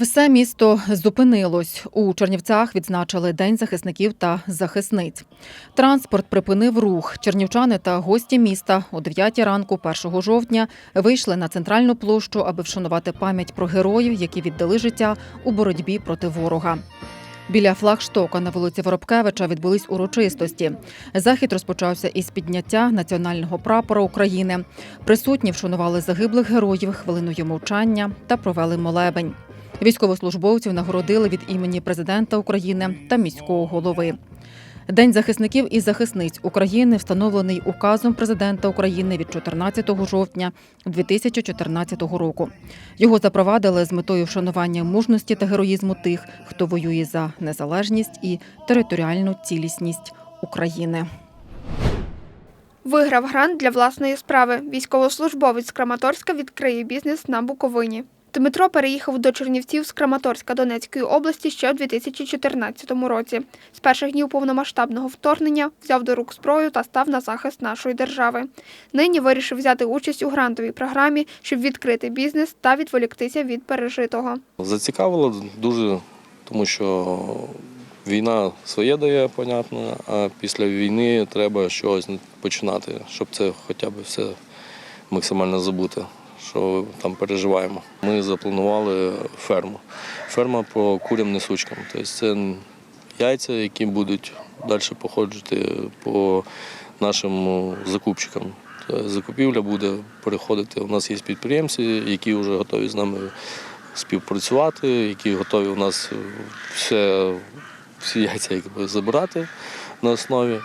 Все місто зупинилось. У Чернівцях відзначили День захисників та захисниць. Транспорт припинив рух. Чернівчани та гості міста о 9 ранку 1 жовтня вийшли на центральну площу, аби вшанувати пам'ять про героїв, які віддали життя у боротьбі проти ворога. Біля флагштока на вулиці Воробкевича відбулись урочистості. Захід розпочався із підняття національного прапора України. Присутні вшанували загиблих героїв хвилиною мовчання та провели молебень. Військовослужбовців нагородили від імені президента України та міського голови. День захисників і захисниць України встановлений указом президента України від 14 жовтня 2014 року. Його запровадили з метою вшанування мужності та героїзму тих, хто воює за незалежність і територіальну цілісність України. Виграв грант для власної справи. Військовослужбовець Краматорська відкриє бізнес на Буковині. Дмитро переїхав до Чернівців з Краматорська Донецької області ще у 2014 році. З перших днів повномасштабного вторгнення взяв до рук зброю та став на захист нашої держави. Нині вирішив взяти участь у грантовій програмі, щоб відкрити бізнес та відволіктися від пережитого. Зацікавило дуже, тому що війна своє дає, понятно, а після війни треба щось починати, щоб це хоча б все максимально забути, що там переживаємо. Ми запланували ферму. Ферма по курям несучкам. Тобто це яйця, які будуть далі походити по нашим закупщикам. Тобто Закупівля буде переходити. У нас є підприємці, які вже готові з нами співпрацювати, які готові у нас все, всі яйця якби, забирати на основі.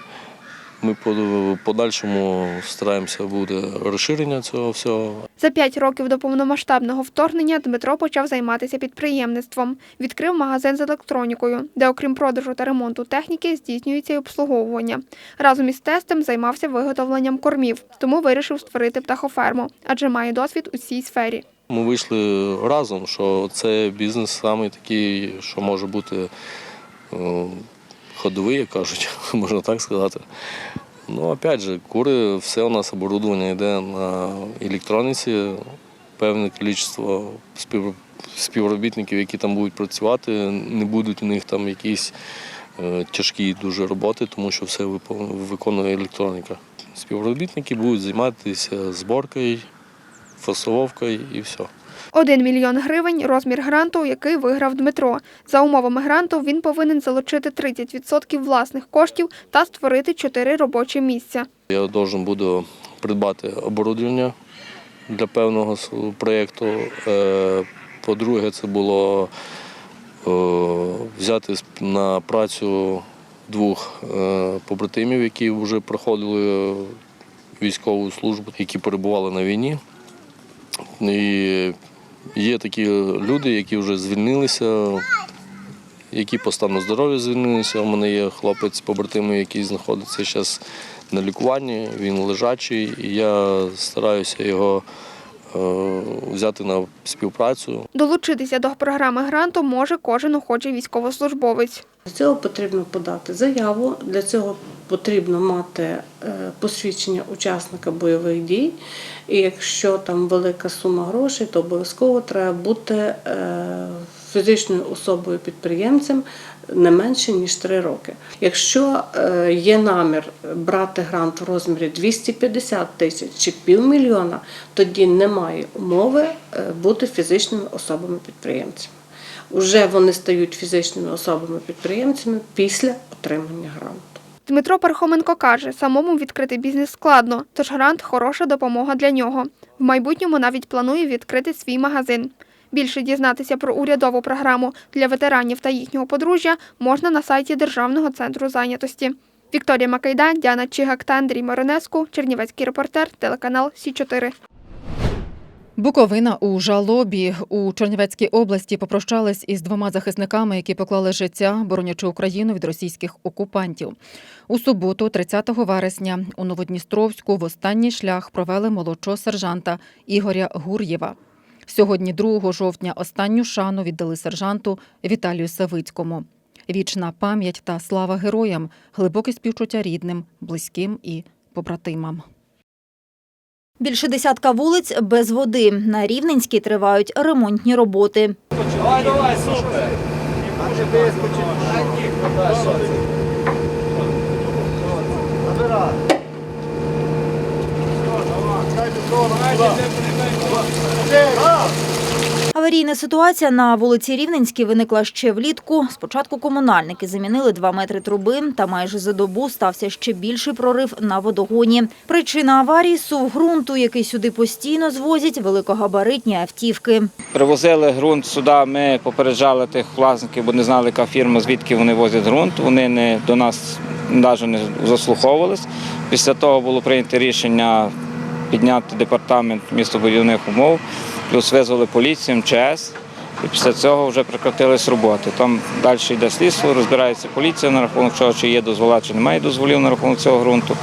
Ми по подальшому стараємося буде розширення цього всього. За п'ять років до повномасштабного вторгнення Дмитро почав займатися підприємництвом. Відкрив магазин з електронікою, де, окрім продажу та ремонту техніки, здійснюється й обслуговування. Разом із тестем займався виготовленням кормів, тому вирішив створити птахоферму, адже має досвід у цій сфері. Ми вийшли разом, що це бізнес саме такий, що може бути ходовий, як кажуть, можна так сказати. Ну, опять же, кури, все у нас оборудовання йде на електроніці, певне кількість співробітників, які там будуть працювати, не будуть у них там якісь е, тяжкі дуже роботи, тому що все виконує електроніка. Співробітники будуть займатися зборкою, фасовкою і все. Один мільйон гривень – розмір гранту, який виграв Дмитро. За умовами гранту він повинен залучити 30% власних коштів та створити 4 робочі місця. Я должен буду придбати оборудовання для певного проєкту. Е, По-друге, це було е, взяти на працю двох е, побратимів, які вже проходили військову службу, які перебували на війні. І є такі люди, які вже звільнилися, які по стану здоров'я звільнилися. У мене є хлопець побратими, який знаходиться зараз на лікуванні, він лежачий, і я стараюся його взяти на співпрацю. Долучитися до програми гранту може кожен охочий військовослужбовець. Для цього потрібно подати заяву, для цього потрібно мати е, посвідчення учасника бойових дій. І якщо там велика сума грошей, то обов'язково треба бути е, фізичною особою підприємцем не менше ніж 3 роки. Якщо е, є намір брати грант в розмірі 250 тисяч чи півмільйона, тоді немає умови е, бути фізичними особами підприємцями. Уже вони стають фізичними особами-підприємцями після отримання гранту. Дмитро Пархоменко каже, самому відкрити бізнес складно, тож грант хороша допомога для нього. В майбутньому навіть планує відкрити свій магазин. Більше дізнатися про урядову програму для ветеранів та їхнього подружжя можна на сайті Державного центру зайнятості. Вікторія Макайда, Діана Чигак та Андрій Моронеску, Чернівецький репортер, телеканал Сі 4 Буковина у жалобі у Чернівецькій області попрощались із двома захисниками, які поклали життя, боронячи Україну від російських окупантів. У суботу, 30 вересня, у Новодністровську в останній шлях провели молодшого сержанта Ігоря Гур'єва. Сьогодні, 2 жовтня, останню шану віддали сержанту Віталію Савицькому. Вічна пам'ять та слава героям, глибоке співчуття рідним, близьким і побратимам. Більше десятка вулиць без води. На Рівненській тривають ремонтні роботи. Давай, давай, супер. Аварійна ситуація на вулиці Рівненській виникла ще влітку. Спочатку комунальники замінили два метри труби, та майже за добу стався ще більший прорив на водогоні. Причина аварії – сув ґрунту, який сюди постійно звозять великогабаритні автівки. Привозили ґрунт сюди, ми попереджали тих власників, бо не знали, яка фірма, звідки вони возять ґрунт. Вони не до нас навіть не заслуховувались. Після того було прийнято рішення підняти департамент містобудівних умов, плюс визвали поліцію, МЧС. І після цього вже прекратились роботи. Там далі йде слідство, розбирається поліція на рахунок чого, чи є дозвола, чи немає дозволів на рахунок цього ґрунту.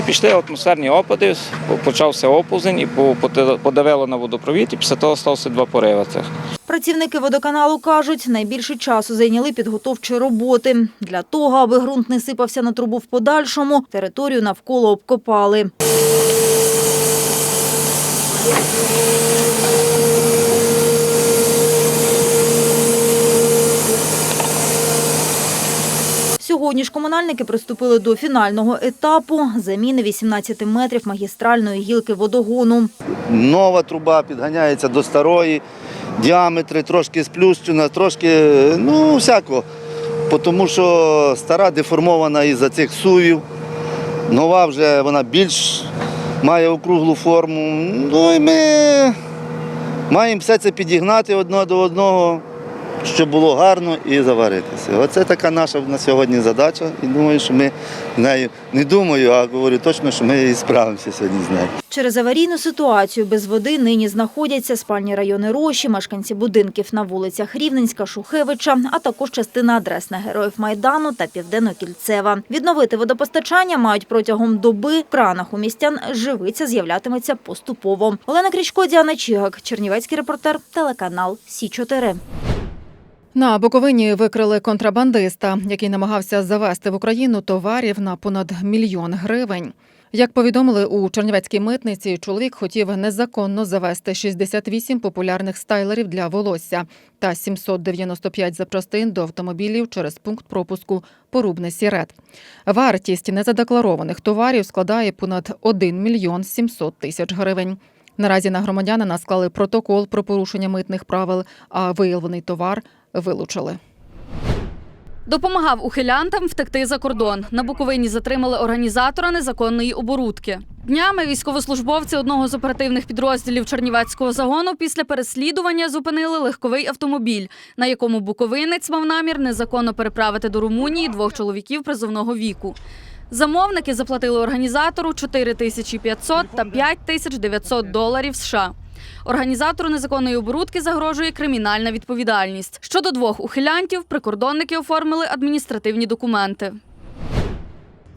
І пішли атмосферні опади, почався оповзень і подавило на водопровід, і після того стався два пориви. Працівники водоканалу кажуть, найбільше часу зайняли підготовчі роботи. Для того, аби ґрунт не сипався на трубу в подальшому, територію навколо обкопали. Сьогодні ж комунальники приступили до фінального етапу – заміни 18 метрів магістральної гілки водогону. Нова труба підганяється до старої, діаметри трошки сплющена, трошки, ну, всяко. Тому що стара деформована із-за цих сувів. Нова вже вона більш має округлу форму. Ну і ми маємо все це підігнати одне до одного, щоб було гарно і заваритися. Оце така наша на сьогодні задача. І думаю, що ми нею не думаю, а говорю точно, що ми і справимося сьогодні з нею. Через аварійну ситуацію без води нині знаходяться спальні райони Роші, мешканці будинків на вулицях Рівненська, Шухевича, а також частина адрес на Героїв Майдану та Південно-Кільцева. Відновити водопостачання мають протягом доби. В кранах у містян живиця з'являтиметься поступово. Олена Крічко, Діана Чігак, Чернівецький репортер, телеканал Сі-4. На Буковині викрили контрабандиста, який намагався завести в Україну товарів на понад мільйон гривень. Як повідомили у Чернівецькій митниці, чоловік хотів незаконно завести 68 популярних стайлерів для волосся та 795 запчастин до автомобілів через пункт пропуску Порубне Сірет. Вартість незадекларованих товарів складає понад 1 мільйон 700 тисяч гривень. Наразі на громадянина склали протокол про порушення митних правил, а виявлений товар вилучили. Допомагав ухилянтам втекти за кордон. На Буковині затримали організатора незаконної оборудки. Днями військовослужбовці одного з оперативних підрозділів Чернівецького загону після переслідування зупинили легковий автомобіль, на якому буковинець мав намір незаконно переправити до Румунії двох чоловіків призовного віку. Замовники заплатили організатору 4500 та 5900 доларів США. Організатору незаконної оборудки загрожує кримінальна відповідальність. Щодо двох ухилянтів, прикордонники оформили адміністративні документи.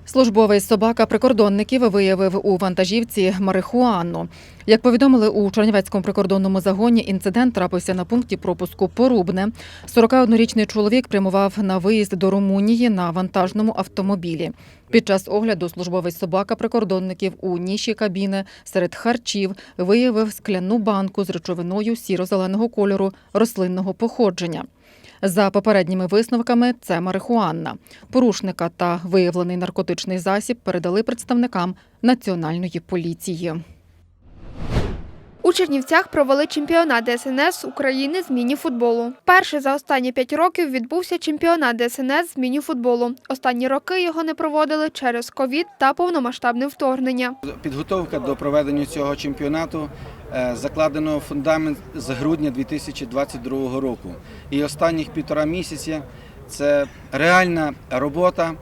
Службовий собака прикордонників виявив у вантажівці марихуану. Як повідомили у Чернівецькому прикордонному загоні, інцидент трапився на пункті пропуску Порубне. 41-річний чоловік прямував на виїзд до Румунії на вантажному автомобілі. Під час огляду службовий собака прикордонників у ніші кабіни серед харчів виявив скляну банку з речовиною сіро-зеленого кольору рослинного походження. За попередніми висновками, це марихуанна. Порушника та виявлений наркотичний засіб передали представникам національної поліції. У Чернівцях провели чемпіонат ДСНС України з міні-футболу. Перший за останні п'ять років відбувся чемпіонат ДСНС з міні-футболу. Останні роки його не проводили через ковід та повномасштабне вторгнення. Підготовка до проведення цього чемпіонату закладено фундамент з грудня 2022 року. І останніх півтора місяці це реальна робота,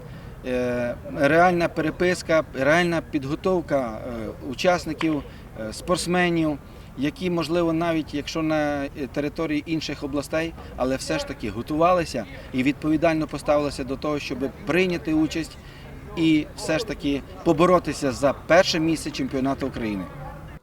е, реальна переписка, реальна підготовка е, учасників, е, спортсменів, які, можливо, навіть якщо на території інших областей, але все ж таки готувалися і відповідально поставилися до того, щоб прийняти участь і все ж таки поборотися за перше місце чемпіонату України.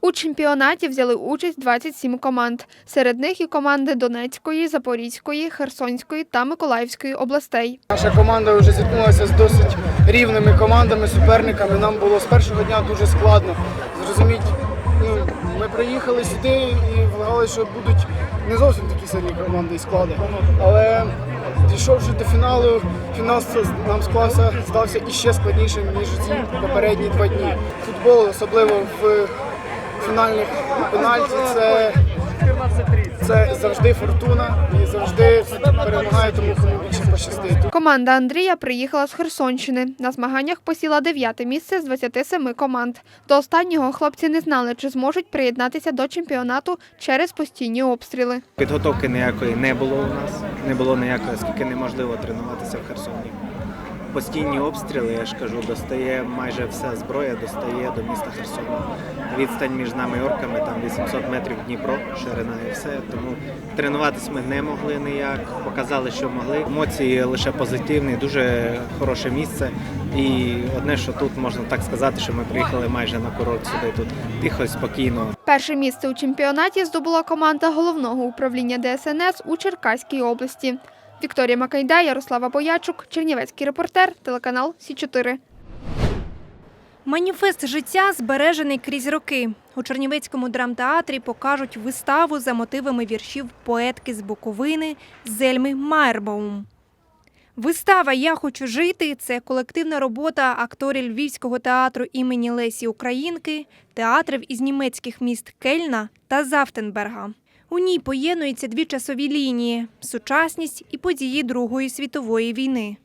У чемпіонаті взяли участь 27 команд. Серед них і команди Донецької, Запорізької, Херсонської та Миколаївської областей. Наша команда вже зіткнулася з досить рівними командами, суперниками. Нам було з першого дня дуже складно. Зрозуміть, ну, ми приїхали сюди і влагали що будуть не зовсім такі сильні команди і склади. Але дійшовши до фіналу, фінал нам склався, здався іще складнішим, ніж ці попередні два дні. Футбол, особливо в фінальних пенальті, це, це завжди фортуна і завжди перемагає тому, кому більше пощастить. Команда Андрія приїхала з Херсонщини. На змаганнях посіла дев'яте місце з 27 команд. До останнього хлопці не знали, чи зможуть приєднатися до чемпіонату через постійні обстріли. Підготовки ніякої не було у нас, не було ніякої, оскільки неможливо тренуватися в Херсоні. Постійні обстріли, я ж кажу, достає майже вся зброя, достає до міста Херсона. Відстань між нами і орками там 800 метрів Дніпро, ширина і все. Тому тренуватись ми не могли ніяк, показали, що могли. Емоції лише позитивні, дуже хороше місце. І одне, що тут можна так сказати, що ми приїхали майже на курорт сюди. Тут тихо, спокійно, Перше місце у чемпіонаті здобула команда головного управління ДСНС у Черкаській області. Вікторія Макайда, Ярослава Боячук, Чернівецький репортер, телеканал Сі 4 Маніфест життя збережений крізь роки. У Чернівецькому драмтеатрі покажуть виставу за мотивами віршів поетки з Буковини Зельми Майербаум. Вистава Я хочу жити це колективна робота акторів Львівського театру імені Лесі Українки, театрів із німецьких міст Кельна та Завтенберга. У ній поєднуються дві часові лінії сучасність і події Другої світової війни.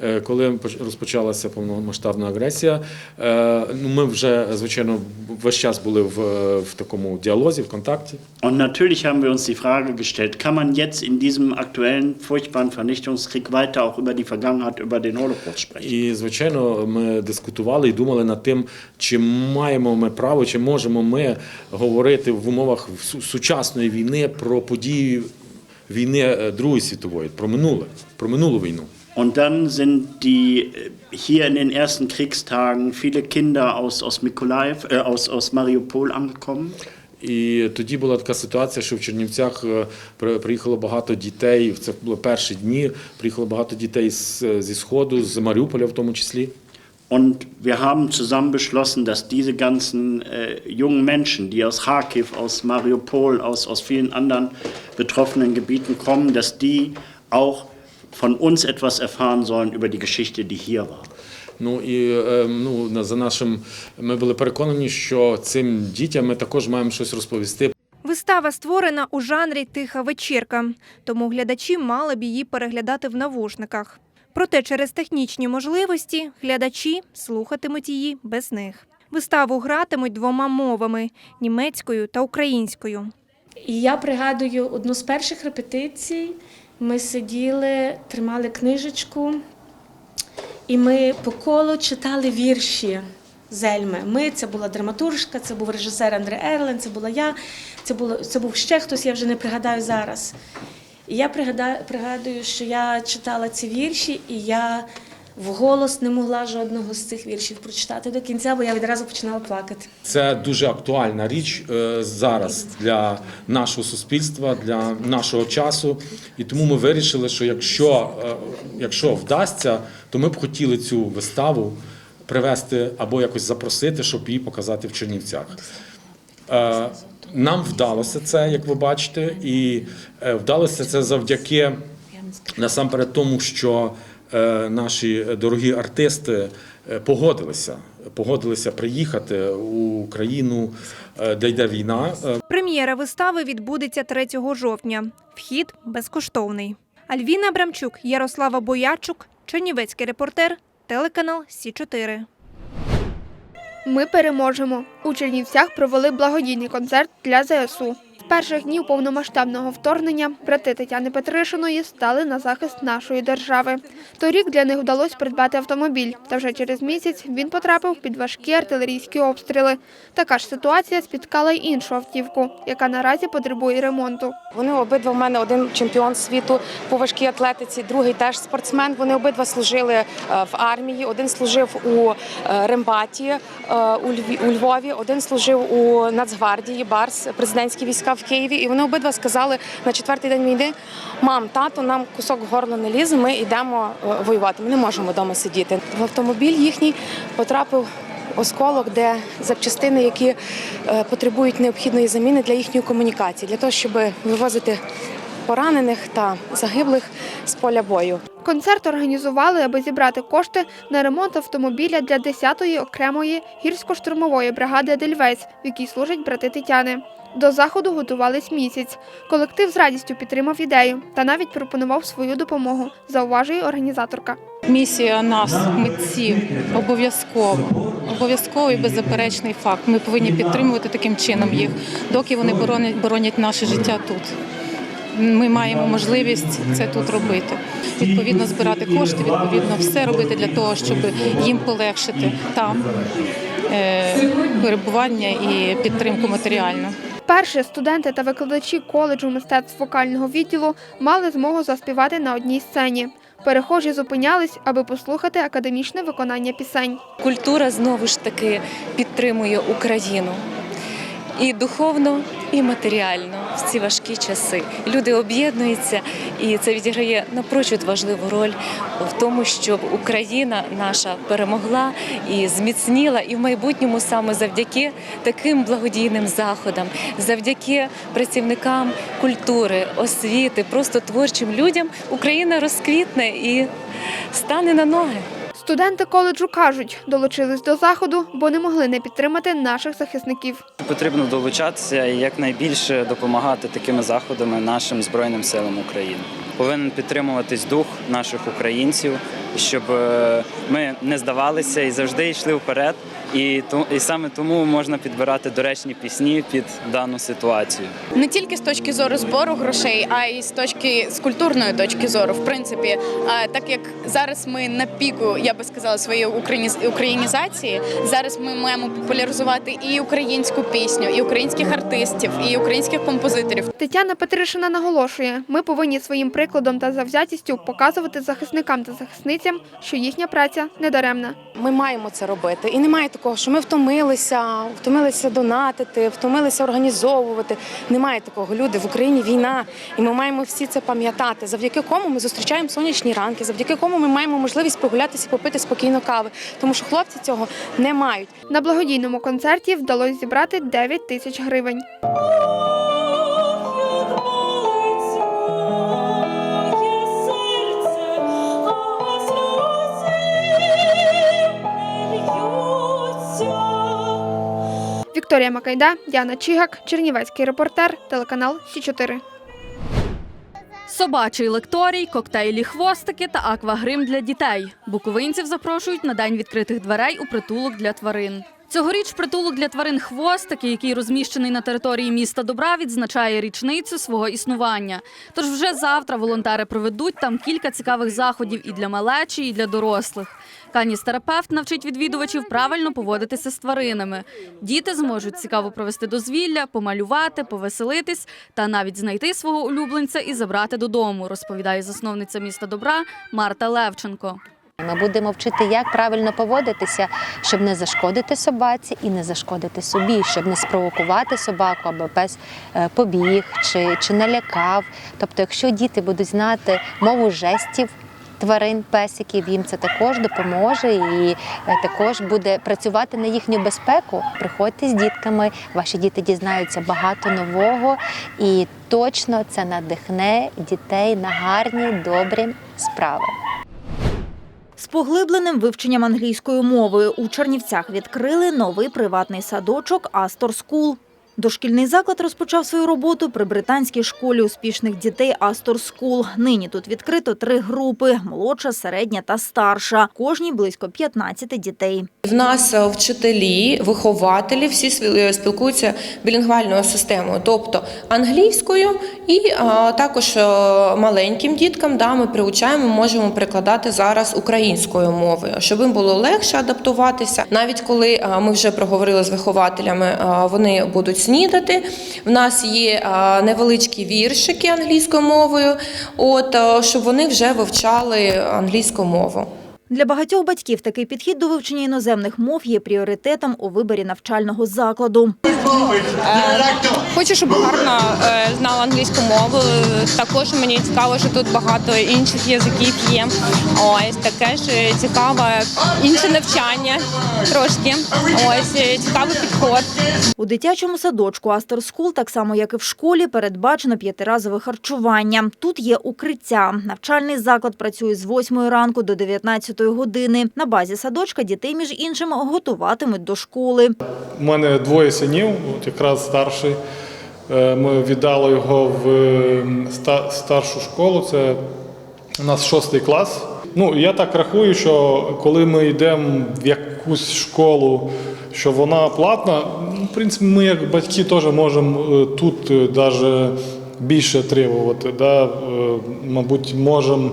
Е, Коли поч- розпочалася повномасштабна агресія, е, ну, ми вже, звичайно, весь час були в, в такому діалозі, в контакті. Und natürlich haben wir uns die Frage gestellt, kann man jetzt in diesem aktuellen furchtbaren Vernichtungskrieg weiter auch über die Vergangenheit, über den Holocaust sprechen? І, звичайно, ми дискутували і думали над тим, чи маємо ми право, чи можемо ми говорити в умовах су- сучасної війни про події війни е, Другої світової, про минуле, про минулу війну. Und dann sind die äh, hier in den ersten Kriegstagen viele Kinder aus, aus Mykolaiv, äh, aus, aus Mariupol angekommen. І тоді була така ситуація, що в Чернівцях е, приїхало багато дітей. Це були перші дні. Приїхало багато дітей зі сходу, з Маріуполя, в тому числі. Und wir haben zusammen beschlossen, dass diese ganzen äh, jungen Menschen, die aus Kharkiv, aus Mariupol, aus, aus vielen anderen betroffenen Gebieten kommen, dass die auch von uns etwas erfahren sollen über die Geschichte, die hier war. Ну і е, ну за нашим ми були переконані, що цим дітям ми також маємо щось розповісти. Вистава створена у жанрі тиха вечірка, тому глядачі мали б її переглядати в навушниках. Проте через технічні можливості глядачі слухатимуть її без них. Виставу гратимуть двома мовами німецькою та українською. І я пригадую одну з перших репетицій. Ми сиділи, тримали книжечку, і ми по колу читали вірші Зельми. Ми це була драматуржка, це був режисер Андре Ерлен, це була я, це було це був ще хтось, я вже не пригадаю зараз. І я пригадаю, пригадую, що я читала ці вірші, і я вголос не могла жодного з цих віршів прочитати до кінця, бо я відразу починала плакати. Це дуже актуальна річ е, зараз для нашого суспільства, для нашого часу. І тому ми вирішили, що якщо, е, якщо вдасться, то ми б хотіли цю виставу привезти або якось запросити, щоб її показати в Чернівцях. Е, Нам вдалося це, як ви бачите, і вдалося це завдяки насамперед тому, що наші дорогі артисти е, погодилися, погодилися приїхати у країну, е, де йде війна. Е, Прем'єра вистави відбудеться 3 жовтня. Вхід безкоштовний. Альвіна Абрамчук, Ярослава Боячук, Чернівецький репортер, телеканал Сі 4 Ми переможемо. У Чернівцях провели благодійний концерт для ЗСУ. Перших днів повномасштабного вторгнення брати Тетяни Петришиної стали на захист нашої держави. Торік для них вдалося придбати автомобіль, та вже через місяць він потрапив під важкі артилерійські обстріли. Така ж ситуація спіткала й іншу автівку, яка наразі потребує ремонту. Вони обидва в мене один чемпіон світу по важкій атлетиці, другий теж спортсмен. Вони обидва служили е, в армії. Один служив у е, Рембаті е, у Львові, один служив у Нацгвардії, Барс, президентські війська в Києві. І вони обидва сказали на четвертий день війни: мам, тато, нам кусок горла не лізе. Ми йдемо е, воювати. Ми не можемо вдома сидіти. В автомобіль їхній потрапив осколок, де запчастини, які е, потребують необхідної заміни для їхньої комунікації, для того, щоб вивозити поранених та загиблих з поля бою. Концерт організували, аби зібрати кошти на ремонт автомобіля для 10-ї окремої гірсько-штурмової бригади Дельвейс, в якій служать брати Тетяни. До заходу готувались місяць. Колектив з радістю підтримав ідею та навіть пропонував свою допомогу, зауважує організаторка. Місія нас, митців, обов'язково. Обов'язковий беззаперечний факт. Ми повинні підтримувати таким чином їх, доки вони боронять наше життя тут. Ми маємо можливість це тут робити. Відповідно, збирати кошти, відповідно, все робити для того, щоб їм полегшити там е, перебування і підтримку матеріальну. Перше студенти та викладачі коледжу мистецтв вокального відділу мали змогу заспівати на одній сцені. Перехожі зупинялись, аби послухати академічне виконання пісень. Культура знову ж таки підтримує Україну і духовно, і матеріально в ці важкі часи. Люди об'єднуються, і це відіграє напрочуд важливу роль в тому, щоб Україна наша перемогла і зміцніла, і в майбутньому саме завдяки таким благодійним заходам, завдяки працівникам культури, освіти, просто творчим людям Україна розквітне і стане на ноги. Студенти коледжу кажуть, долучились до заходу, бо не могли не підтримати наших захисників. Потрібно долучатися і якнайбільше допомагати такими заходами нашим Збройним силам України. Повинен підтримуватись дух наших українців, щоб е, ми не здавалися і завжди йшли вперед. І то і саме тому можна підбирати доречні пісні під дану ситуацію. не тільки з точки зору збору грошей, а й з точки з культурної точки зору. В принципі, так як зараз ми на піку, я би сказала, своєї україні- українізації, зараз ми маємо популяризувати і українську пісню, і українських артистів, і українських композиторів. Тетяна Петришина наголошує, ми повинні своїм прикладом та завзятістю показувати захисникам та захисницям, що їхня праця не даремна. Ми маємо це робити. І немає такого, що ми втомилися, втомилися донатити, втомилися організовувати. Немає такого. Люди в Україні війна, і ми маємо всі це пам'ятати. Завдяки кому ми зустрічаємо сонячні ранки, завдяки кому ми маємо можливість прогулятися, і попити спокійно кави. Тому що хлопці цього не мають. На благодійному концерті вдалося зібрати 9 тисяч гривень. Вікторія Макайда, Діана Чигак, Чернівецький репортер, телеканал Сі 4 Собачий лекторій, коктейлі хвостики та аквагрим для дітей. Буковинців запрошують на день відкритих дверей у притулок для тварин. Цьогоріч притулок для тварин хвостики, який розміщений на території міста Добра, відзначає річницю свого існування. Тож вже завтра волонтери проведуть там кілька цікавих заходів і для малечі, і для дорослих. Каністерапевт навчить відвідувачів правильно поводитися з тваринами. Діти зможуть цікаво провести дозвілля, помалювати, повеселитись та навіть знайти свого улюбленця і забрати додому, розповідає засновниця міста Добра Марта Левченко. Ми будемо вчити, як правильно поводитися, щоб не зашкодити собаці і не зашкодити собі, щоб не спровокувати собаку або пес е, побіг чи, чи налякав. Тобто, якщо діти будуть знати мову жестів. Тварин, песиків їм це також допоможе і е, також буде працювати на їхню безпеку. Приходьте з дітками, ваші діти дізнаються багато нового, і точно це надихне дітей на гарні, добрі справи. З поглибленим вивченням англійської мови у Чернівцях відкрили новий приватний садочок Астор Скул. Дошкільний заклад розпочав свою роботу при британській школі успішних дітей Астор Скул. Нині тут відкрито три групи – молодша, середня та старша. Кожній близько 15 дітей. В нас е, вчителі, вихователі всі спілкуються білінгвальною системою, тобто англійською, і а, також е, маленьким діткам да, ми приучаємо, можемо перекладати зараз українською мовою, щоб їм було легше адаптуватися. Навіть коли ми вже проговорили з вихователями, вони будуть снідати. В нас є невеличкі віршики англійською мовою, от щоб вони вже вивчали англійську мову. Для багатьох батьків такий підхід до вивчення іноземних мов є пріоритетом у виборі навчального закладу. Хочу, щоб гарно е, знала англійську мову. Також мені цікаво, що тут багато інших язиків є. Ось таке ж цікаве інше навчання трошки. Ось е, цікавий підход. У дитячому садочку Астер Скул, так само як і в школі, передбачено п'ятиразове харчування. Тут є укриття. Навчальний заклад працює з 8 ранку до 19 години. На базі садочка дітей, між іншим, готуватимуть до школи. У мене двоє синів, от якраз старший. Е, Ми віддали його в е, старшу школу. Це у нас шостий клас. Ну я так рахую, що коли ми йдемо в якусь школу, що вона платна, ну, в принципі, ми як батьки теж можемо е, тут навіть більше требувати. Да? Е, Мабуть, можемо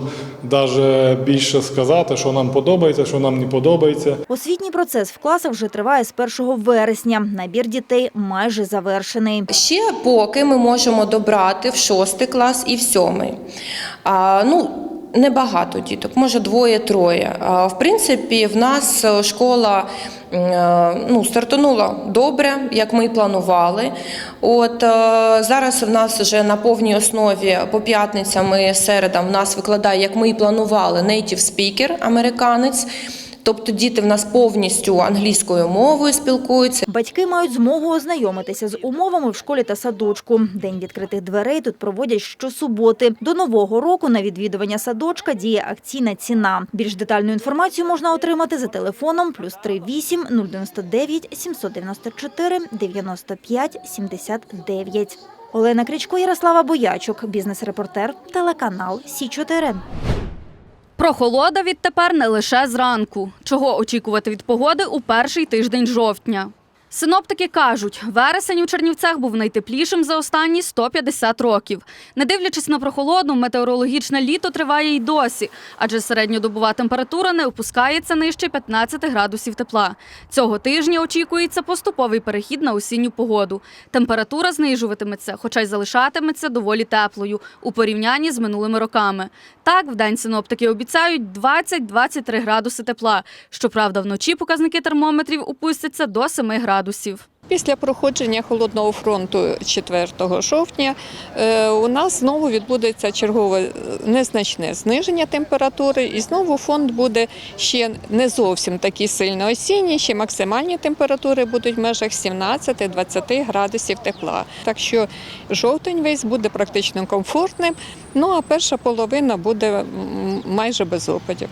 навіть більше сказати, що нам подобається, що нам не подобається. Освітній процес в класах вже триває з 1 вересня. Набір дітей майже завершений. Ще поки ми можемо добрати в шостий клас і в сьомий. А, ну, Небагато діток, може двоє-троє. В принципі, в нас е, школа ну, стартанула добре, як ми і планували. От е, зараз в нас вже на повній основі по п'ятницям і середам в нас викладає, як ми і планували, нейтів спікер американець. Тобто діти в нас повністю англійською мовою спілкуються. Батьки мають змогу ознайомитися з умовами в школі та садочку. День відкритих дверей тут проводять щосуботи. До нового року на відвідування садочка діє акційна ціна. Більш детальну інформацію можна отримати за телефоном плюс 38 099 794 95 79. Олена Крічко, Ярослава Боячук, бізнес-репортер, телеканал Сі 4 Прохолода відтепер не лише зранку. Чого очікувати від погоди у перший тиждень жовтня? Синоптики кажуть, вересень у Чернівцях був найтеплішим за останні 150 років. Не дивлячись на прохолоду, метеорологічне літо триває й досі, адже середньодобова температура не опускається нижче 15 градусів тепла. Цього тижня очікується поступовий перехід на осінню погоду. Температура знижуватиметься, хоча й залишатиметься доволі теплою у порівнянні з минулими роками. Так, вдень синоптики обіцяють 20-23 градуси тепла. Щоправда, вночі показники термометрів опустяться до 7 градусів. Після проходження холодного фронту 4 жовтня е, у нас знову відбудеться чергове е, незначне зниження температури, і знову фонд буде ще не зовсім такий сильно осінній, ще максимальні температури будуть в межах 17-20 градусів тепла. Так що жовтень весь буде практично комфортним, ну а перша половина буде майже без опадів.